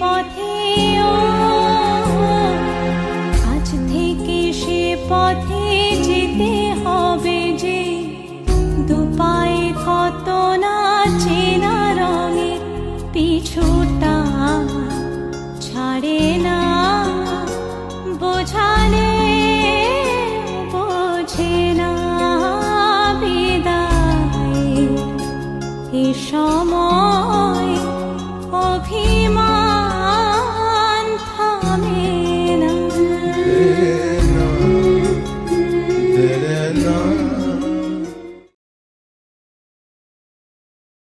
পথে আজ থেকে সে পথে যেতে হবে যে দুপায়ে কত না চেনা রঙে পিছুটা ছাড়ে না। বোঝালে, বোঝে না বিদায়। এ সময় Delena, Delena.